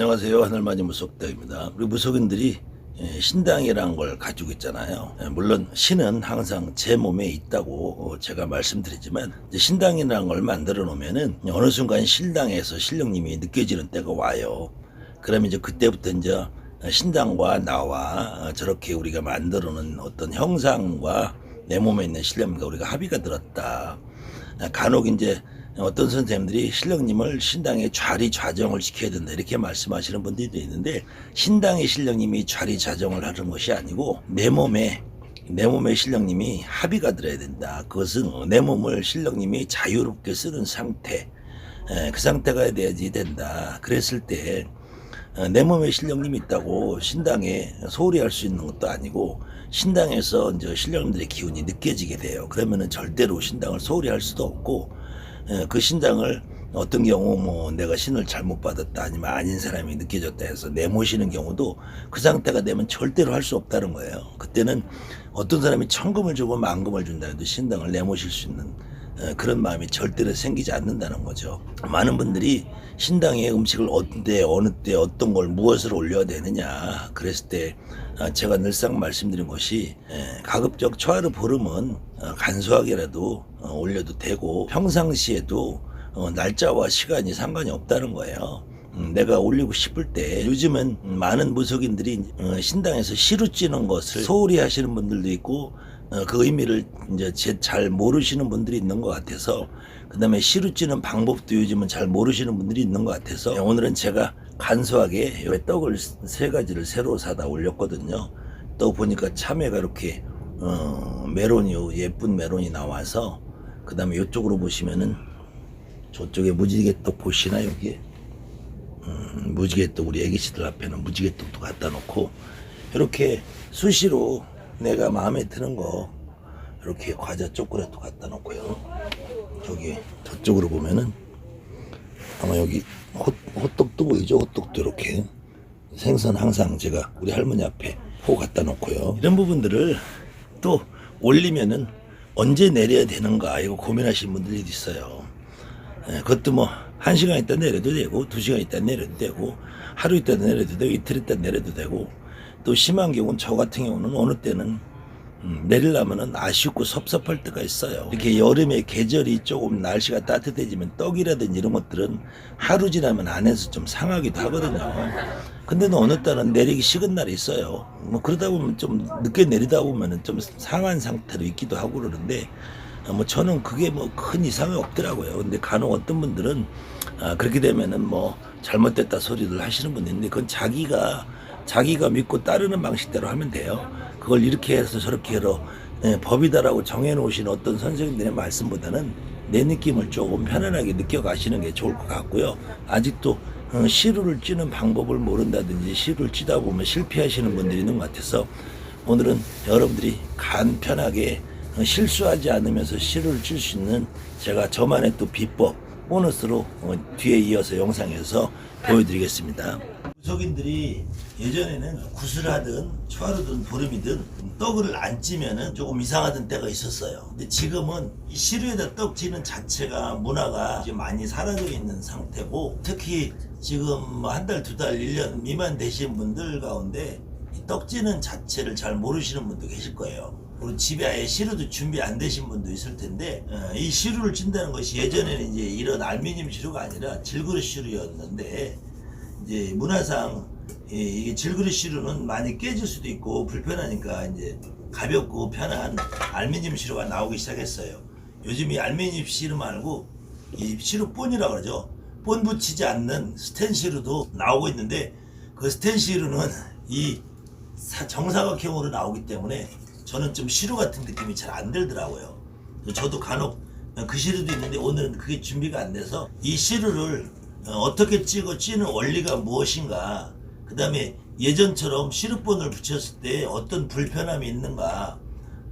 안녕하세요. 하늘마지 무속대입니다. 우리 무속인들이 예, 신당이라는 걸 가지고 있잖아요. 예, 물론 신은 항상 제 몸에 있다고 어, 제가 말씀드리지만 신당이라는 걸 만들어 놓으면은 어느 순간 신당에서 신령님이 느껴지는 때가 와요. 그러면 이제 그때부터 이제 신당과 나와 어, 저렇게 우리가 만들어 놓은 어떤 형상과 내 몸에 있는 신령님과 우리가 합의가 들었다. 아, 간혹 이제 어떤 선생님들이 신령님을 신당에 좌리 좌정을 시켜야 된다 이렇게 말씀하시는 분들도 있는데 신당의 신령님이 좌리 좌정을 하는 것이 아니고 내 몸에 내 몸에 신령님이 합의가 들어야 된다. 그것은 내 몸을 신령님이 자유롭게 쓰는 상태. 에, 그 상태가 돼야지 된다. 그랬을 때 어, 내 몸에 신령님이 있다고 신당에 소홀히 할 수 있는 것도 아니고 신당에서 이제 신령님들의 기운이 느껴지게 돼요. 그러면은 절대로 신당을 소홀히 할 수도 없고 예, 그 신당을 어떤 경우 뭐 내가 신을 잘못 받았다 아니면 아닌 사람이 느껴졌다 해서 내모시는 경우도 그 상태가 되면 절대로 할 수 없다는 거예요. 그때는 어떤 사람이 천금을 주고 만금을 준다 해도 신당을 내모실 수 있는 예, 그런 마음이 절대로 생기지 않는다는 거죠. 많은 분들이 신당에 음식을 언제 어느 때 어떤 걸 무엇을 올려야 되느냐 그랬을 때 아, 제가 늘상 말씀드린 것이 예, 가급적 초하루 보름은 어, 간소하게라도 어, 올려도 되고 평상시에도 어, 날짜와 시간이 상관이 없다는 거예요. 음, 내가 올리고 싶을 때 요즘은 많은 무속인들이 어, 신당에서 시루 찌는 것을 소홀히 하시는 분들도 있고 어, 그 의미를 이제 제- 잘 모르시는 분들이 있는 것 같아서 그다음에 시루 찌는 방법도 요즘은 잘 모르시는 분들이 있는 것 같아서 오늘은 제가 간소하게 요 떡을 세 가지를 새로 사다 올렸거든요. 또 보니까 참외가 이렇게 어, 메론이 예쁜 메론이 나와서 그다음에 이쪽으로 보시면은 저쪽에 무지개떡 보시나 여기 음, 무지개떡 우리 애기씨들 앞에는 무지개떡도 갖다 놓고 이렇게 수시로 내가 마음에 드는 거 이렇게 과자 초콜릿도 갖다 놓고요. 저기 저쪽으로 보면은 아마 여기 호, 호떡도 보이죠? 호떡도 이렇게 생선 항상 제가 우리 할머니 앞에 포 갖다 놓고요. 이런 부분들을 또 올리면은 언제 내려야 되는가 이거 고민하시는 분들이 있어요. 예, 그것도 뭐 한 시간 있다 내려도 되고 두 시간 있다 내려도 되고 하루 있다 내려도 되고 이틀 있다 내려도 되고 또 심한 경우는 저 같은 경우는 어느 때는 음, 내리려면은 아쉽고 섭섭할 때가 있어요. 이렇게 여름에 계절이 조금 날씨가 따뜻해지면 떡이라든지 이런 것들은 하루 지나면 안에서 좀 상하기도 하거든요. 근데는 어느 때는 내리기 식은 날이 있어요. 뭐 그러다 보면 좀 늦게 내리다 보면은 좀 상한 상태로 있기도 하고 그러는데 어, 뭐 저는 그게 뭐 큰 이상이 없더라고요. 근데 간혹 어떤 분들은 아, 그렇게 되면은 뭐 잘못됐다 소리를 하시는 분이 있는데 그건 자기가 자기가 믿고 따르는 방식대로 하면 돼요. 그걸 이렇게 해서 저렇게 해서 예, 법이다라고 정해놓으신 어떤 선생님들의 말씀보다는 내 느낌을 조금 편안하게 느껴가시는 게 좋을 것 같고요. 아직도 어, 시루를 찌는 방법을 모른다든지 시루를 찌다 보면 실패하시는 분들이 있는 것 같아서 오늘은 여러분들이 간편하게 어, 실수하지 않으면서 시루를 칠수 있는 제가 저만의 또 비법 보너스로 어, 뒤에 이어서 영상에서 보여드리겠습니다. 무속인들이 예전에는 구슬하든 초하루든 보름이든 떡을 안 찌면은 조금 이상하던 때가 있었어요. 근데 지금은 이 시루에다 떡 찌는 자체가 문화가 이제 많이 사라져 있는 상태고 특히 지금 한 달, 두 달, 일 년 미만 되신 분들 가운데 이 떡찌는 자체를 잘 모르시는 분도 계실 거예요. 그리고 집에 아예 시루도 준비 안 되신 분도 있을 텐데 어, 이 시루를 찐다는 것이 예전에는 이제 이런 알루미늄 시루가 아니라 질그릇 시루였는데 이제 문화상 이- 이게 질그릇 시루는 많이 깨질 수도 있고 불편하니까 이제 가볍고 편한 알루미늄 시루가 나오기 시작했어요. 요즘 이 알루미늄 시루 말고 이 시루 본이라 그러죠. 본 붙이지 않는 스텐 시루도 나오고 있는데 그 스텐 시루는 이 사- 정사각형으로 나오기 때문에 저는 좀 시루 같은 느낌이 잘 안 들더라고요. 저도 간혹 그 시루도 있는데 오늘은 그게 준비가 안 돼서 이 시루를 어, 어떻게 찍어 찌는 원리가 무엇인가 그 다음에 예전처럼 시루본을 붙였을 때 어떤 불편함이 있는가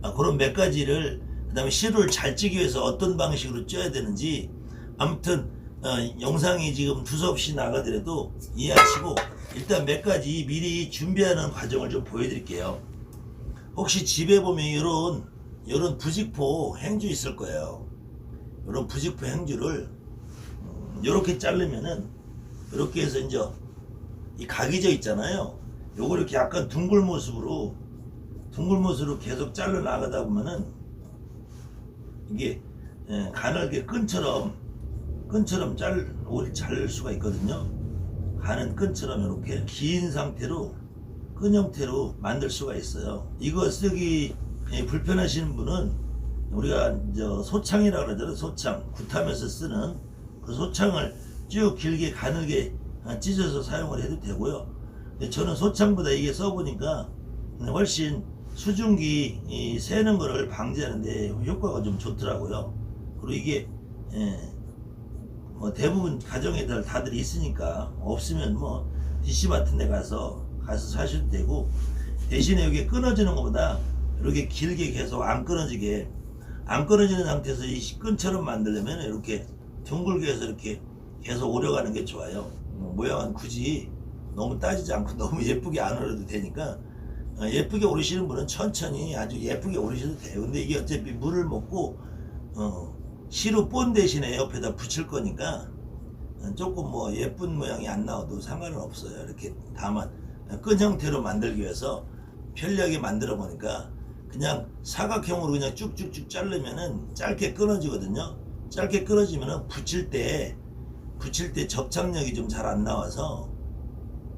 아, 그런 몇 가지를 그 다음에 시루를 잘 찌기 위해서 어떤 방식으로 쪄야 되는지 아무튼 어, 영상이 지금 두서없이 나가더라도 이해하시고 일단 몇 가지 미리 준비하는 과정을 좀 보여드릴게요. 혹시 집에 보면 이런 이런 부직포 행주 있을 거예요. 이런 부직포 행주를 이렇게 자르면은 이렇게 해서 이제 이 각이 져 있잖아요. 요거 이렇게 약간 둥글 모습으로 둥글 모습으로 계속 잘라 나가다 보면은 이게 예, 가늘게 끈처럼 끈처럼 잘 오리 잘 수가 있거든요. 가는 끈처럼 이렇게 긴 상태로 끈 형태로 만들 수가 있어요. 이거 쓰기 예, 불편하시는 분은 우리가 저 소창이라고 그러잖아요. 소창 굿하면서 쓰는 그 소창을 쭉 길게 가늘게 아, 찢어서 사용을 해도 되고요. 저는 소창보다 이게 써보니까 훨씬 수증기 이 새는 거를 방지하는데 효과가 좀 좋더라고요. 그리고 이게 예, 뭐 대부분 가정에들 다들 있으니까 없으면 뭐 DC 같은 데 가서 가서 사셔도 되고 대신에 여기 끊어지는 것보다 이렇게 길게 계속 안 끊어지게 안 끊어지는 상태에서 이 끈처럼 만들려면 이렇게 둥글게 해서 이렇게 계속 오려가는 게 좋아요. 뭐 모양은 굳이 너무 따지지 않고 너무 예쁘게 안 오려도 되니까 어, 예쁘게 오르시는 분은 천천히 아주 예쁘게 오르셔도 돼요. 근데 이게 어차피 물을 먹고 어, 시루 본 대신에 옆에다 붙일 거니까 어, 조금 뭐 예쁜 모양이 안 나와도 상관은 없어요. 이렇게 다만 끈 형태로 만들기 위해서 편리하게 만들어 보니까 그냥 사각형으로 그냥 쭉쭉쭉 자르면은 짧게 끊어지거든요. 짧게 끊어지면은 붙일 때 붙일 때 접착력이 좀 잘 안 나와서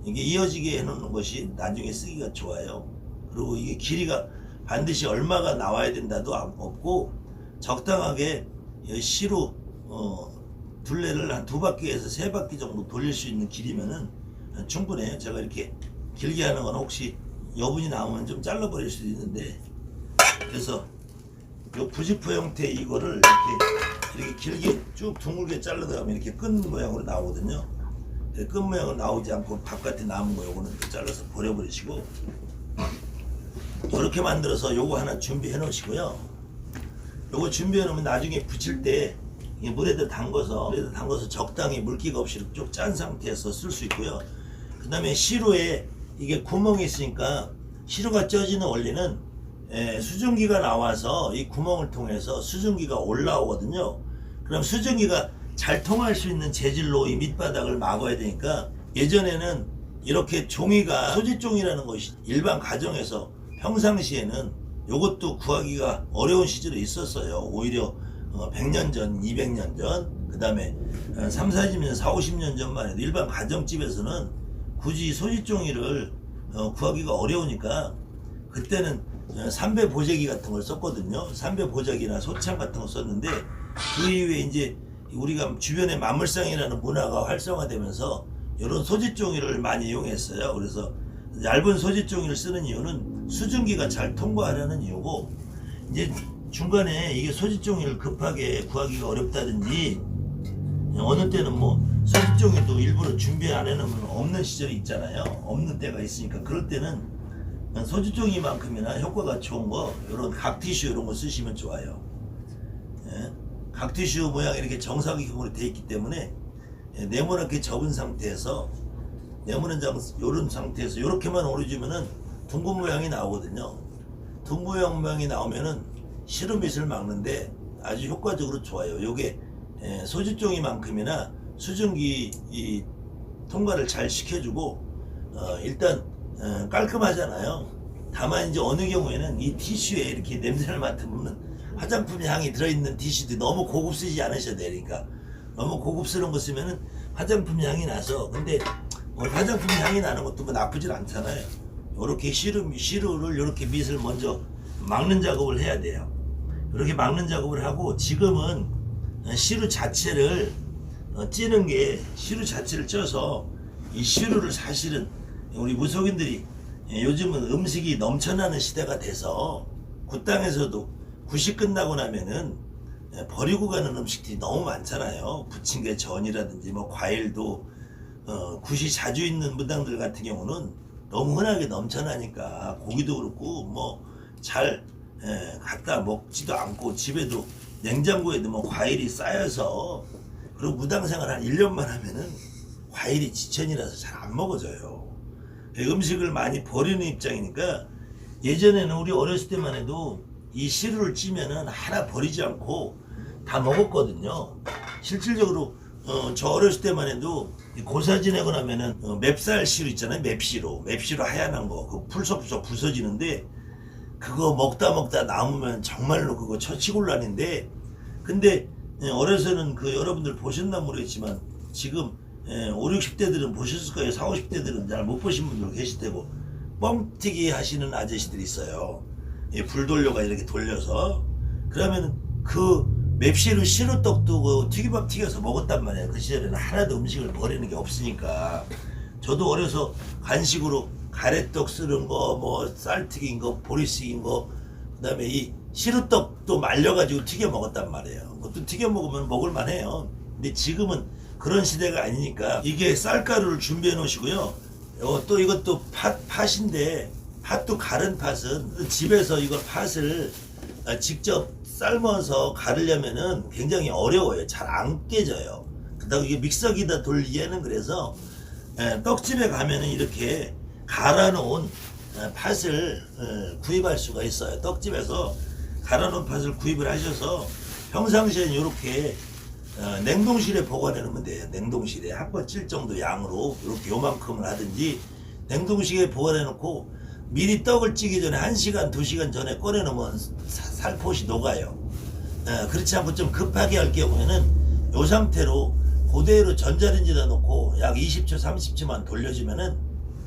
이게 이어지게 해놓는 것이 나중에 쓰기가 좋아요. 그리고 이게 길이가 반드시 얼마가 나와야 된다도 안- 없고 적당하게 이 시로 어, 둘레를 한 두 바퀴에서 세 바퀴 정도 돌릴 수 있는 길이면은 충분해요. 제가 이렇게 길게 하는 건 혹시 여분이 나오면 좀 잘라버릴 수도 있는데 그래서 요 부지포 형태 이거를 이렇게 이렇게 길게 쭉 둥글게 잘라다 보면 이렇게 끈 모양으로 나오거든요. 네, 끝 모양은 나오지 않고 바깥에 남은 거 요거는 또 잘라서 버려버리시고 이렇게 만들어서 요거 하나 준비해 놓으시고요 요거 준비해 놓으면 나중에 붙일 때이 물에다 담궈서 물에다 담궈서 적당히 물기가 없이 쭉 짠 상태에서 쓸 수 있고요. 그 다음에 시루에 이게 구멍이 있으니까 시루가 쪄지는 원리는 에, 수증기가 나와서 이 구멍을 통해서 수증기가 올라오거든요. 그럼 수증기가 잘 통할 수 있는 재질로 이 밑바닥을 막아야 되니까 예전에는 이렇게 종이가 소지종이라는 것이 일반 가정에서 평상시에는 이것도 구하기가 어려운 시절이 있었어요. 오히려 어, 100년 전, 200년 전, 그 다음에 3, 40년, 4, 50년 전만 해도 일반 가정집에서는 굳이 소지종이를 어, 구하기가 어려우니까 그때는 어, 삼배 보재기 같은 걸 썼거든요. 삼배 보재기나 소창 같은 거 썼는데 그 이후에 이제 우리가 주변에 만물상이라는 문화가 활성화되면서 이런 소지종이를 많이 이용했어요. 그래서 얇은 소지종이를 쓰는 이유는 수증기가 잘 통과하려는 이유고 이제 중간에 이게 소지종이를 급하게 구하기가 어렵다든지 어느 때는 뭐 소지종이도 일부러 준비 안 해놓으면 없는 시절이 있잖아요. 없는 때가 있으니까 그럴 때는 소지종이만큼이나 효과가 좋은 거 이런 각티슈 이런 거 쓰시면 좋아요. 예? 각티슈 모양 이렇게 정사각형으로 되어 있기 때문에 예, 네모나게 접은 상태에서 네모난 장 요런 상태에서 이렇게만 오려주면은 둥근 모양이 나오거든요. 둥근 모양이 나오면은 시루밑을 막는데 아주 효과적으로 좋아요. 요게 예, 소지종이만큼이나 수증기 이 통과를 잘 시켜주고 어, 일단 어, 깔끔하잖아요. 다만 이제 어느 경우에는 이 티슈에 이렇게 냄새를 맡으면 화장품 향이 들어있는 티슈도 너무 고급 쓰지 않으셔야 되니까 너무 고급스러운 거 쓰면은 화장품 향이 나서 근데 뭐 화장품 향이 나는 것도 뭐 나쁘진 않잖아요. 요렇게 시루 시루를 요렇게 밑을 먼저 막는 작업을 해야 돼요. 이렇게 막는 작업을 하고 지금은 어, 시루 자체를 어, 찌는 게 시루 자체를 쪄서 이 시루를 사실은 우리 무속인들이 예, 요즘은 음식이 넘쳐나는 시대가 돼서 그 땅에서도 굿이 끝나고 나면은 예, 버리고 가는 음식들이 너무 많잖아요. 부침개 전이라든지 뭐 과일도 어, 굿이 자주 있는 무당들 같은 경우는 너무 흔하게 넘쳐나니까 고기도 그렇고 뭐잘 예, 갖다 먹지도 않고 집에도 냉장고에도 뭐 과일이 쌓여서 그리고 무당 생활 한 1년만 하면은 과일이 지천이라서 잘 안 먹어져요. 예, 음식을 많이 버리는 입장이니까 예전에는 우리 어렸을 때만 해도 이 시루를 찌면은 하나 버리지 않고 다 먹었거든요. 실질적으로 어, 저 어렸을 때만 해도 이 고사 지내고 나면은 어, 맵쌀 시루 있잖아요. 맵시루. 맵시루 하얀한 거. 그 풀석풀석 부서지는데 그거 먹다 먹다 남으면 정말로 그거 처치곤란인데 근데 예, 어려서는 그 여러분들 보셨나 모르겠지만 지금 예, 5, 60대들은 보셨을 거예요. 4, 50대들은 잘 못 보신 분들 계실 테고 뻥튀기 하시는 아저씨들이 있어요. 예, 불 돌려가 이렇게 돌려서 그러면 그 맵시루 시루떡도 그 튀김밥 튀겨서 먹었단 말이에요. 그 시절에는 하나도 음식을 버리는 게 없으니까 저도 어려서 간식으로 가래떡 쓰는 거, 뭐 쌀튀긴 거, 보리식인 거, 그다음에 이 시루떡도 말려가지고 튀겨 먹었단 말이에요. 그것도 튀겨 먹으면 먹을만해요. 근데 지금은 그런 시대가 아니니까 이게 쌀가루를 준비해 놓으시고요. 어, 또 이것도 팥 팥인데 팥도 갈은 팥은 집에서 이걸 팥을 아, 직접 삶아서 가르려면은 굉장히 어려워요. 잘 안 깨져요. 그다음 이게 믹서기다 돌리기에는 그래서 예, 떡집에 가면은 이렇게 갈아놓은 예, 팥을 예, 구입할 수가 있어요. 떡집에서 갈아놓은 팥을 구입을 하셔서 평상시엔 이렇게 어, 냉동실에 보관해 놓으면 돼요. 냉동실에 한 번 찔 정도 양으로 이렇게 요만큼을 하든지 냉동실에 보관해 놓고 미리 떡을 찌기 전에 1시간, 2시간 전에 꺼내 놓으면 사- 살포시 녹아요. 어, 그렇지 않고 좀 급하게 할 경우에는 요 상태로 그대로 전자레인지에다 놓고 약 20초, 30초만 돌려주면은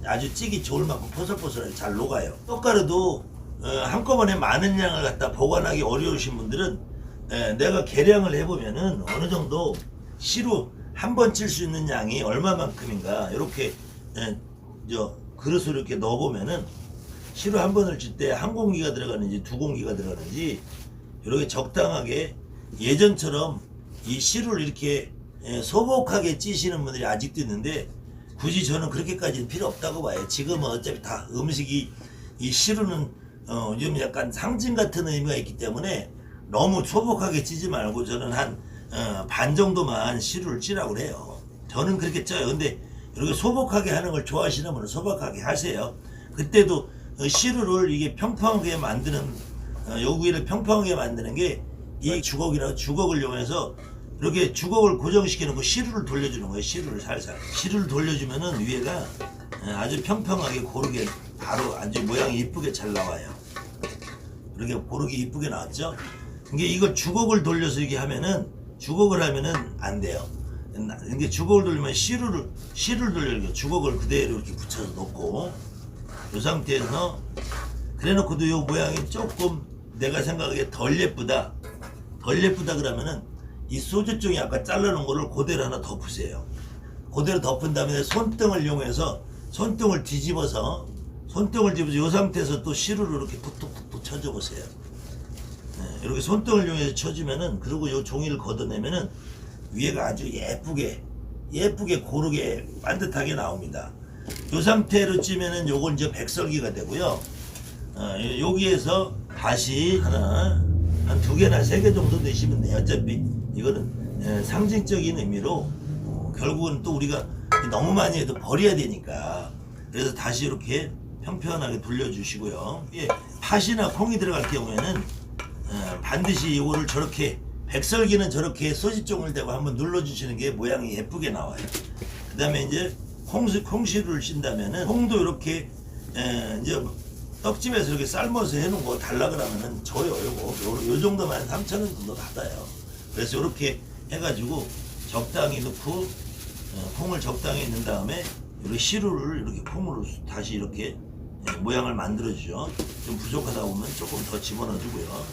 아주 찌기 좋을 만큼 포슬포슬하게 잘 녹아요. 떡가루도 어, 한꺼번에 많은 양을 갖다 보관하기 어려우신 분들은 예, 내가 계량을 해보면은 어느 정도 시루 한 번 찔 수 있는 양이 얼마만큼인가 이렇게 예, 저 그릇으로 이렇게 넣어보면은 시루 한 번을 찔때한 공기가 들어가는지 두 공기가 들어가는지 이렇게 적당하게 예전처럼 이 시루를 이렇게 예, 소복하게 찌시는 분들이 아직도 있는데 굳이 저는 그렇게까지는 필요 없다고 봐요. 지금은 어차피 다 음식이 이 시루는 어, 좀 약간 상징 같은 의미가 있기 때문에 너무 소복하게 찌지 말고 저는 한 어, 반 정도만 시루를 찌라고 해요. 저는 그렇게 쪄요. 근데 이렇게 소복하게 하는 걸 좋아하시는 분은 소복하게 하세요. 그때도 어, 시루를 이게 평평하게 만드는 어, 요구이를 평평하게 만드는 게 이 주걱이라 주걱을 이용해서 이렇게 주걱을 고정시켜 놓고 시루를 돌려주는 거예요. 시루를 살살. 시루를 돌려주면은 위에가 어, 아주 평평하게 고르게 바로 아주 모양이 이쁘게 잘 나와요. 이렇게 고르게 이쁘게 나왔죠. 이게 이걸 주걱을 돌려서 이게 하면은 주걱을 하면은 안 돼요. 이게 주걱을 돌리면 시루를 시루를 돌려 주걱을 그대로 이렇게 붙여서 놓고 이 상태에서 그래놓고도 이 모양이 조금 내가 생각하기에 덜 예쁘다. 덜 예쁘다 그러면은 이 소주종이 아까 잘라놓은 거를 그대로 하나 덮으세요. 그대로 덮은 다음에 손등을 이용해서 손등을 뒤집어서 손등을 뒤집어서 이 상태에서 또 시루를 이렇게 툭툭툭툭 쳐줘 보세요. 네, 이렇게 손등을 이용해서 쳐주면은 그리고 요 종이를 걷어내면은 위에가 아주 예쁘게 예쁘게 고르게 반듯하게 나옵니다. 요 상태로 찌면은 요건 이제 백설기가 되고요. 어, 여기에서 다시 하나 한 두 개나 세 개 정도 넣으시면 돼요. 어차피 이거는 예, 상징적인 의미로 어, 결국은 또 우리가 너무 많이 해도 버려야 되니까 그래서 다시 이렇게 평평하게 돌려주시고요. 예, 팥이나 콩이 들어갈 경우에는 어, 반드시 이거를 저렇게 백설기는 저렇게 소지종을 대고 한번 눌러주시는 게 모양이 예쁘게 나와요. 그 다음에 이제 콩수, 콩시루를 쉰다면은 콩도 이렇게 에, 이제 떡집에서 이렇게 삶아서 해놓은 거 달라 그러면은 줘요. 요거 요, 요 정도만 3천 원 정도 받아요. 그래서 이렇게 해가지고 적당히 넣고 어, 콩을 적당히 넣은 다음에 이렇게 시루를 이렇게 콩으로 다시 이렇게 예, 모양을 만들어주죠. 좀 부족하다 보면 조금 더 집어넣어주고요.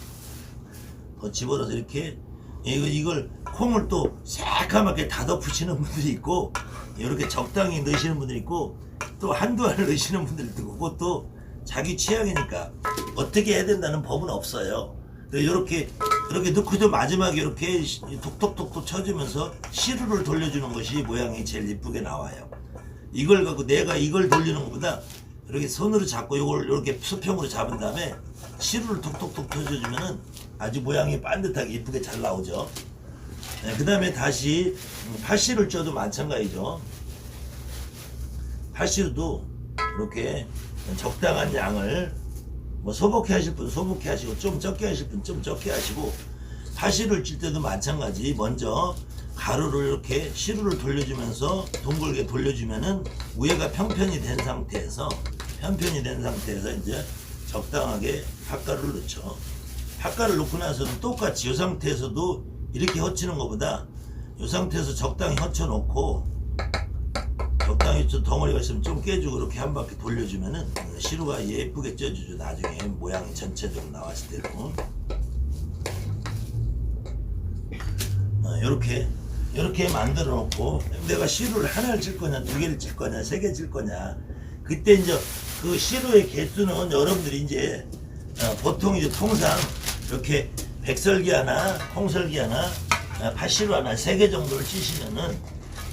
더 집어넣어서 이렇게 이거 이걸 콩을 또 새까맣게 다 덮으시는 분들이 있고 이렇게 적당히 넣으시는 분들이 있고 또 한두 알을 넣으시는 분들도 있고 그것도 자기 취향이니까 어떻게 해야 된다는 법은 없어요. 이렇게 이렇게 넣고도 마지막에 이렇게 시- 톡톡톡톡 쳐주면서 시루를 돌려주는 것이 모양이 제일 이쁘게 나와요. 이걸 갖고 내가 이걸 돌리는 것보다 이렇게 손으로 잡고 이걸 이렇게 수평으로 잡은 다음에 시루를 톡톡톡 쳐주면은 아주 모양이 반듯하게 이쁘게 잘 나오죠. 그 다음에 다시 음, 팔씨를 쪄도 마찬가지죠. 팔씨도 이렇게 적당한 양을 뭐 소복해 하실 분 소복해 하시고 좀 적게 하실 분 좀 적게 하시고 파시를 찔 때도 마찬가지 먼저 가루를 이렇게 시루를 돌려주면서 둥글게 돌려주면은 위에가 평편이 된 상태에서 편편이 된 상태에서 이제 적당하게 팥가루를 넣죠. 팥가루를 넣고 나서는 똑같이 이 상태에서도 이렇게 헛치는 것보다 이 상태에서 적당히 헛쳐 놓고 적당히 좀 덩어리가 있으면 좀 깨주고 이렇게 한 바퀴 돌려주면은 시루가 예쁘게 쪄주죠. 나중에 모양이 전체적으로 나왔을 때도. 이렇게 이렇게 만들어 놓고 내가 시루를 하나를 칠 거냐 두 개를 칠 거냐 세 개 칠 거냐 그때 이제 그 시루의 개수는 여러분들이 이제 어, 보통 이제 통상 이렇게 백설기 하나 콩설기 하나 어, 팥시루 하나 세 개 정도를 치시면은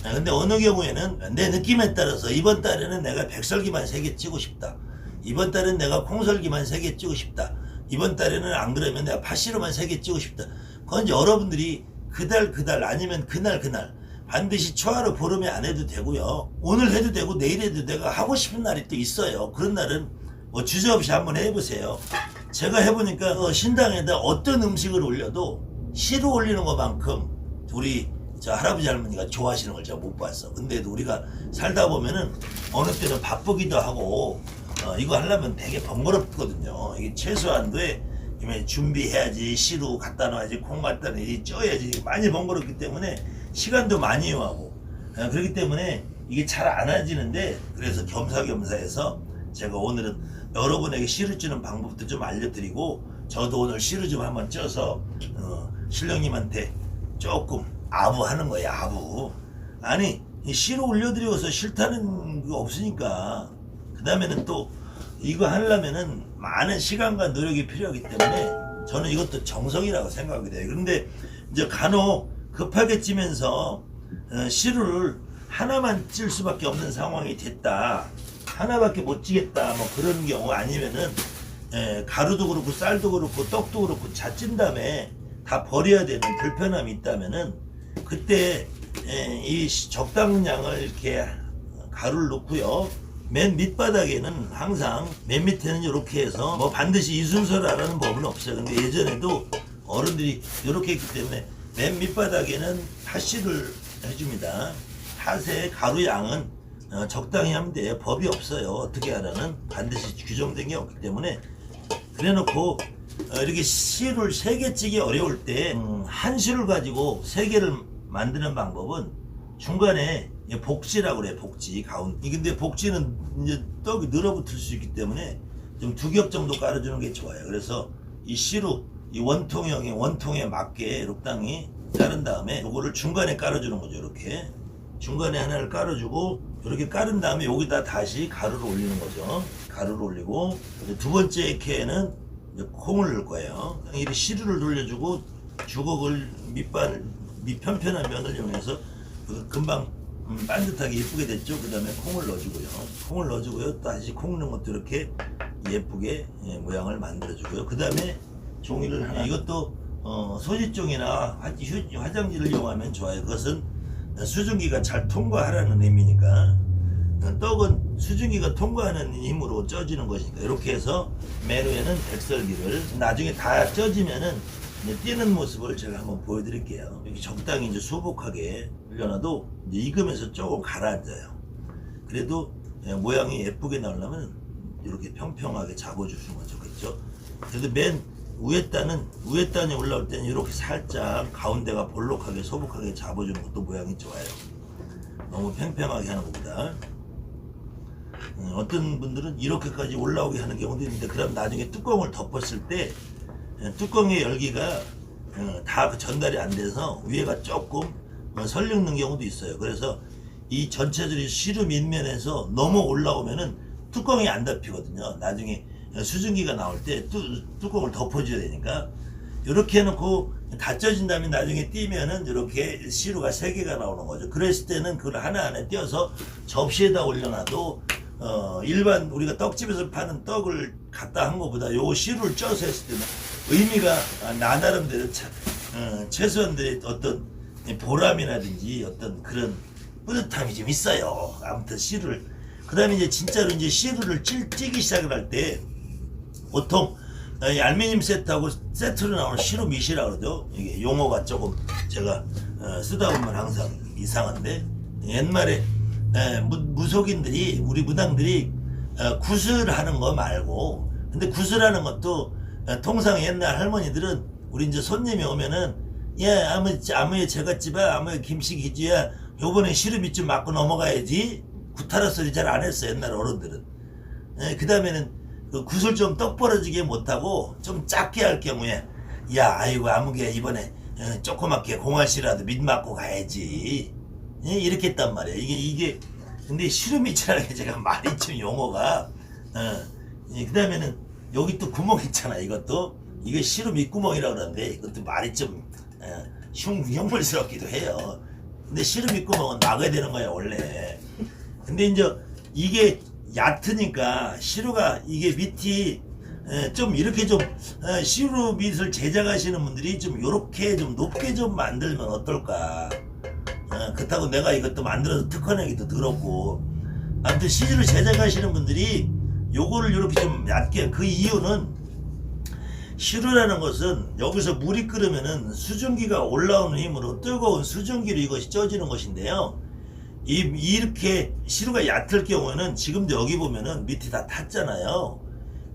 아, 근데 어느 경우에는 내 느낌에 따라서 이번 달에는 내가 백설기만 세개 치고 싶다 이번 달엔 내가 콩설기만 세개 치고 싶다 이번 달에는 안 그러면 내가 팥시루만 세개 치고 싶다 그건 여러분들이 그달 그달 아니면 그날 그날 반드시 초하루 보름에 안 해도 되고요. 오늘 해도 되고 내일 해도 내가 하고 싶은 날이 또 있어요. 그런 날은 뭐 주저없이 한번 해보세요. 제가 해보니까 어, 신당에다 어떤 음식을 올려도 시루 올리는 것만큼 우리 저 할아버지 할머니가 좋아하시는 걸 제가 못 봤어. 근데도 우리가 살다 보면은 어느 때는 바쁘기도 하고 어, 이거 하려면 되게 번거롭거든요. 이게 최소한도에 이게 준비해야지 시루 갖다 놔야지 콩 갖다 놔야지 쪄야지 많이 번거롭기 때문에 시간도 많이 요하고 어, 그렇기 때문에 이게 잘안 해지는데 그래서 겸사겸사해서 제가 오늘은 여러분에게 시루 찌는 방법도 좀 알려드리고 저도 오늘 시루 좀 한번 쪄서 어, 신령님한테 조금 아부하는 거예요 아부 아니 이 시루 올려드리고서 싫다는 거 없으니까 그 다음에는 또 이거 하려면은 많은 시간과 노력이 필요하기 때문에 저는 이것도 정성이라고 생각이 돼요. 그런데 이제 간혹 급하게 찌면서 어, 시루를 하나만 찔 수밖에 없는 상황이 됐다. 하나밖에 못 찌겠다. 뭐 그런 경우 아니면은 에, 가루도 그렇고 쌀도 그렇고 떡도 그렇고 다찐 다음에 다 버려야 되는 불편함이 있다면은 그때 에, 이 시- 적당한 양을 이렇게 가루를 넣고요. 맨 밑바닥에는 항상 맨 밑에는 이렇게 해서 뭐 반드시 이 순서라는 법은 없어요. 근데 예전에도 어른들이 이렇게 했기 때문에 맨 밑바닥에는 팥씨를 해줍니다. 팥의 가루 양은 어, 적당히 하면 돼요. 법이 없어요. 어떻게 하라는? 반드시 규정된 게 없기 때문에. 그래놓고 어, 이렇게 씨를 세개 찌기 어려울 때 음, 한 씨를 가지고 세 개를 만드는 방법은 중간에 복지라고 그래 복지 가운. 이 근데 복지는 이제 떡이 늘어붙을 수 있기 때문에 좀 두 겹 정도 깔아주는 게 좋아요. 그래서 이 씨로 이 원통형의 원통에 맞게 록당이 자른 다음에 요거를 중간에 깔아주는 거죠 이렇게. 중간에 하나를 깔아주고 이렇게 깔은 다음에 여기다 다시 가루를 올리는 거죠 가루를 올리고 두 번째 케에는 콩을 넣을 거예요 이 시루를 돌려주고 주걱을 밑반 밑 편편한 면을 이용해서 그 금방 음, 반듯하게 예쁘게 됐죠. 그 다음에 콩을 넣어주고요. 콩을 넣어주고요. 다시 콩 넣은 것도 이렇게 예쁘게 예, 모양을 만들어주고요. 그 다음에 종이를 하나. 이것도 어, 소지종이나 화장지를 이용하면 좋아요. 그것은 수증기가 잘 통과하라는 의미니까 어, 떡은 수증기가 통과하는 힘으로 쪄지는 것이니까 이렇게 해서 맨 위에는 백설기를 나중에 다 쪄지면은 뛰는 모습을 제가 한번 보여드릴게요. 이렇게 적당히 이제 수복하게 올려놔도 이제 익으면서 조금 가라앉아요. 그래도 예, 모양이 예쁘게 나오려면 이렇게 평평하게 잡아주시면 좋겠죠. 그래도 맨 위에 단은 위에 단이 올라올 때는 이렇게 살짝 가운데가 볼록하게 소복하게 잡아주는 것도 모양이 좋아요. 너무 팽팽하게 하는 것보다. 음, 어떤 분들은 이렇게까지 올라오게 하는 경우도 있는데 그럼 나중에 뚜껑을 덮었을 때 예, 뚜껑의 열기가 어, 다그 전달이 안 돼서 위에가 조금 어, 설익는 경우도 있어요. 그래서 이 전체적인 시루 밑면에서 넘어 올라오면은 뚜껑이 안 덮이거든요. 나중에 수증기가 나올 때 뚜, 뚜껑을 덮어줘야 되니까 이렇게 해놓고 다 쪄진 다음에 나중에 띄면은 이렇게 시루가 세 개가 나오는 거죠. 그랬을 때는 그걸 하나하나 띄어서 접시에다 올려놔도 어, 일반 우리가 떡집에서 파는 떡을 갖다 한 것보다 요 시루를 쪄서 했을 때는 의미가 아, 나 나름대로 차, 어, 최소한들의 어떤 보람이라든지 어떤 그런 뿌듯함이 좀 있어요. 아무튼 시루를 그 다음에 이제 진짜로 이제 시루를 찔, 찌기 시작을 할때 보통 어, 이 알루미늄 세트하고 세트로 나오는 시루 밑이라 그러죠. 이게 용어가 조금 제가 어, 쓰다 보면 항상 이상한데 옛말에 에, 무, 무속인들이 우리 무당들이 어, 구슬하는 거 말고 근데 구슬하는 것도 어, 통상 옛날 할머니들은 우리 이제 손님이 오면은 예 아무 아무의 제갓집에 아무의 김씨기지야 요번에 시루밑 좀 맞고 넘어가야지 구타라 소리 잘 안 했어 옛날 어른들은 예, 그 다음에는 그 구슬 좀 떡 벌어지게 못하고 좀 작게 할 경우에 야 아이고 아무개 이번에 어, 조그맣게 공활씨라도 밑 맞고 가야지. 예, 이렇게 했단 말이야 이게 이게 근데 시루밑이라는 게 제가 말이 좀 용어가 어, 그 다음에는 여기 또 구멍 있잖아 이것도. 이게 시루밑 구멍이라고 그러는데 이것도 말이 좀 어, 흉, 흉물스럽기도 해요. 근데 시루밑 구멍은 막아야 되는 거야 원래. 근데 이제 이게 얕으니까 시루가 이게 밑이 에, 좀 이렇게 좀 에, 시루 밑을 제작하시는 분들이 좀 요렇게 좀 높게 좀 만들면 어떨까 어, 그렇다고 내가 이것도 만들어서 특허내기도 더럽고 아무튼 시루를 제작하시는 분들이 요거를 이렇게 좀 얕게 그 이유는 시루라는 것은 여기서 물이 끓으면은 수증기가 올라오는 힘으로 뜨거운 수증기로 이것이 쪄지는 것인데요. 이, 이렇게 시루가 얕을 경우에는 지금도 여기 보면은 밑이 다 탔잖아요.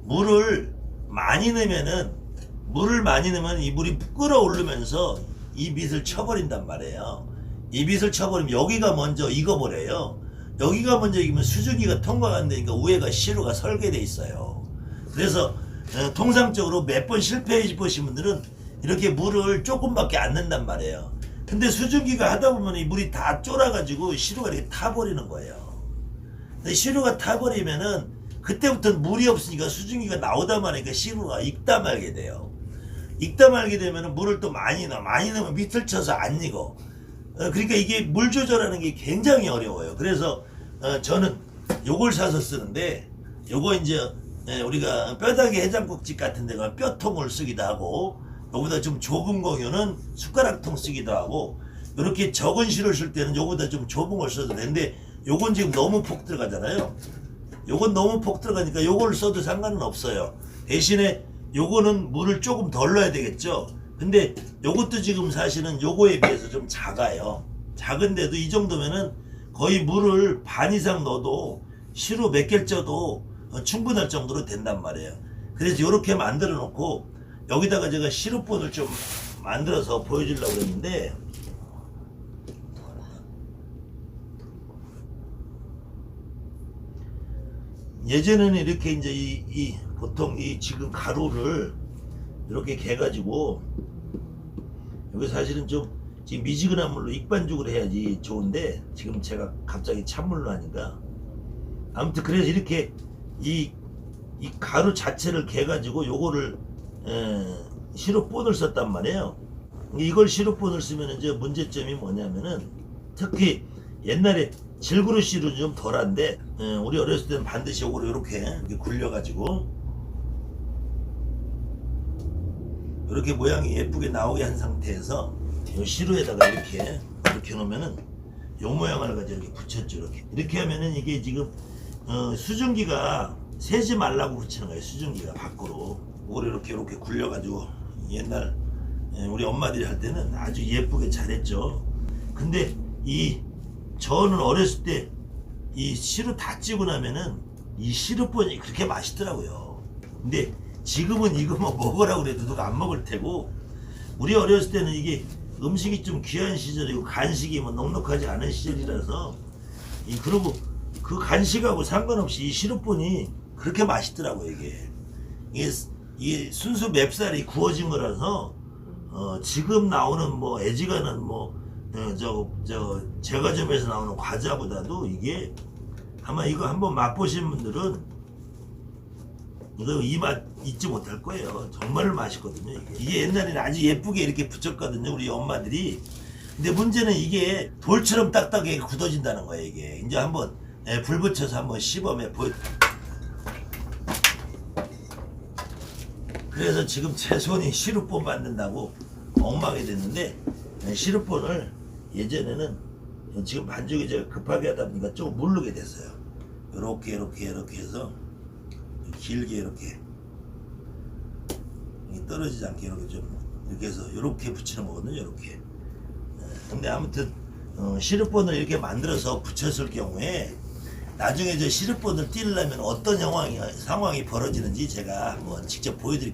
물을 많이 넣으면은 물을 많이 넣으면 이 물이 끓어오르면서 이 밑을 쳐버린단 말이에요. 이 밑을 쳐버리면 여기가 먼저 익어버려요. 여기가 먼저 익으면 수증기가 통과가 안 되니까 위에가 시루가 설계돼 있어요. 그래서 어, 통상적으로 몇 번 실패해 보신 분들은 이렇게 물을 조금밖에 안 넣는단 말이에요. 근데 수증기가 하다 보면 이 물이 다 쫄아가지고 시루가 이렇게 타버리는 거예요. 근데 시루가 타버리면은 그때부터 물이 없으니까 수증기가 나오다 말니까 시루가 익다 말게 돼요. 익다 말게 되면은 물을 또 많이 넣어. 많이 넣으면 밑을 쳐서 안 익어. 어, 그러니까 이게 물 조절하는 게 굉장히 어려워요. 그래서 어, 저는 요걸 사서 쓰는데 요거 이제 예, 우리가 뼈다귀 해장국집 같은 데가 뼈통을 쓰기도 하고 요보다 좀 좁은 거면은 숟가락통 쓰기도 하고 이렇게 적은 실을 쓸 때는 요보다 좀 좁은 걸 써도 되는데 요건 지금 너무 폭 들어가잖아요. 요건 너무 폭 들어가니까 요걸 써도 상관은 없어요. 대신에 요거는 물을 조금 덜 넣어야 되겠죠. 근데 요것도 지금 사실은 요거에 비해서 좀 작아요. 작은데도 이 정도면은 거의 물을 반 이상 넣어도 시루 몇 개를 쪄도 어, 충분할 정도로 된단 말이에요. 그래서 이렇게 만들어 놓고 여기다가 제가 시루본을 좀 만들어서 보여주려고 했는데. 예전에는 이렇게 이제 이, 이 보통 이 지금 가루를 이렇게 개가지고 여기 사실은 좀 지금 미지근한 물로 익반죽을 해야지 좋은데 지금 제가 갑자기 찬물로 하니까. 아무튼 그래서 이렇게 이, 이 가루 자체를 개가지고 요거를 에, 시럽본을 썼단 말이에요. 이걸 시럽본을 쓰면 이제 문제점이 뭐냐면은 특히 옛날에 질그릇 시루는 좀 덜한데 에, 우리 어렸을 때는 반드시 요거를 이렇게, 굴려가지고 이렇게 모양이 예쁘게 나오게 한 상태에서 요 시루에다가 이렇게 이렇게 놓으면은 요 모양을 가지고 이렇게 붙였죠 이렇게 이렇게 하면은 이게 지금 어, 수증기가 새지 말라고 붙이는 거예요 수증기가 밖으로 이걸 이렇게 굴려가지고 옛날 예, 우리 엄마들이 할 때는 아주 예쁘게 잘했죠. 근데 이 저는 어렸을 때 이 시루 다 찌고 나면은 이 시루본이 그렇게 맛있더라고요. 근데 지금은 이거 뭐 먹으라고 그래도 누가 안 먹을 테고 우리 어렸을 때는 이게 음식이 좀 귀한 시절이고 간식이 뭐 넉넉하지 않은 시절이라서 이 그리고 그 간식하고 상관없이 이 시루본이 그렇게 맛있더라고 이게. 이게 이게 순수 맵쌀이 구워진 거라서 어 지금 나오는 뭐 애지간한 뭐저저 제과점에서 나오는 과자보다도 이게 아마 이거 한번 맛보신 분들은 이거 이 맛 잊지 못할 거예요. 정말 맛있거든요. 이게. 이게 옛날에는 아주 예쁘게 이렇게 붙였거든요. 우리 엄마들이. 근데 문제는 이게 돌처럼 딱딱하게 굳어진다는 거예요. 이게 이제 한번 예, 불 붙여서 한번 시범에 보여. 그래서 지금 제 손이 시루본 만든다고 엉망이 됐는데 예, 시루본을 예전에는 지금 반죽이 제가 급하게 하다 보니까 조금 물르게 됐어요. 이렇게 이렇게 이렇게 해서 길게 이렇게 이 떨어지지 않게 이렇게 좀 이렇게 해서 이렇게 붙이는 거거든요. 이렇게. 근데 아무튼 어, 시르본을 이렇게 만들어서 붙였을 경우에 나중에 저 시르본을 띄려면 어떤 상황이, 상황이 벌어지는지 제가 한번 직접 보여드릴게요.